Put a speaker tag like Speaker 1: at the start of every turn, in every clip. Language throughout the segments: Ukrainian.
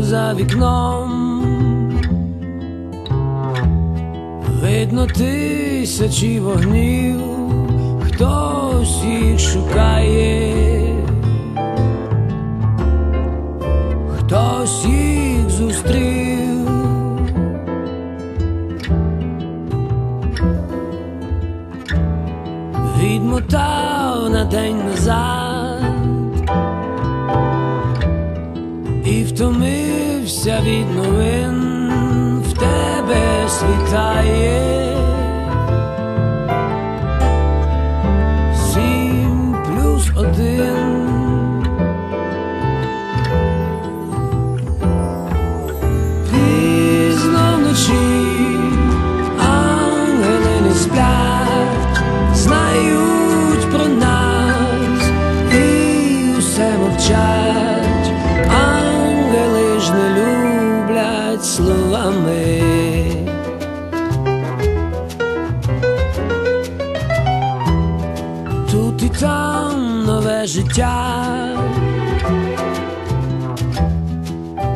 Speaker 1: за вікном. Видно тисячі вогнів, хтось їх шукає, хтось їх зустрів. Відмотав на день назад і втомився від новин, в тебе світає. Сім плюс один. Пізно вночі ангели не сплять, там нове життя.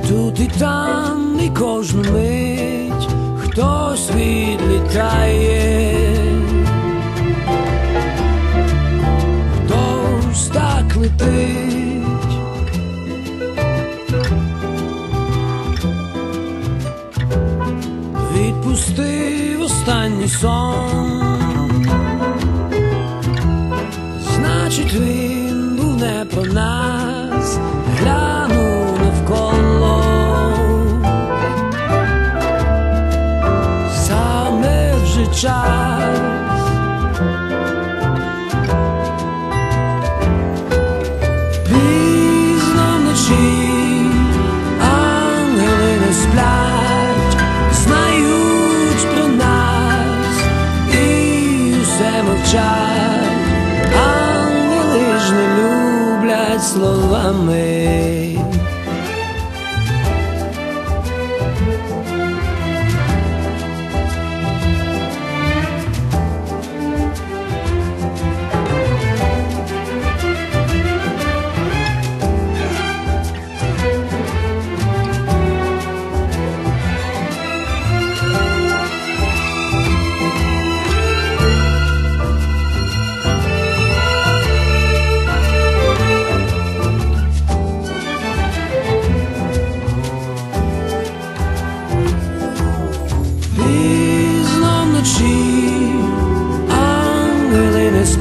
Speaker 1: Тут і там, і кожну мить хтось відлітає, хтось так летить, відпустив останній сон, значить не про нас, глянув навколо. Саме вже час словами.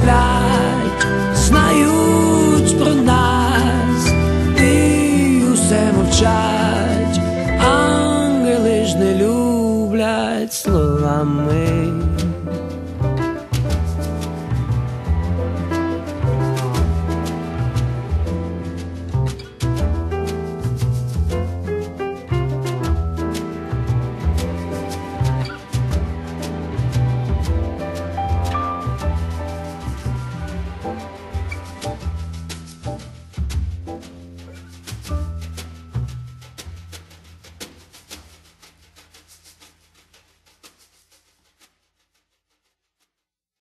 Speaker 1: Сплять, знають про нас і усе мовчать, ангели ж не люблять словами.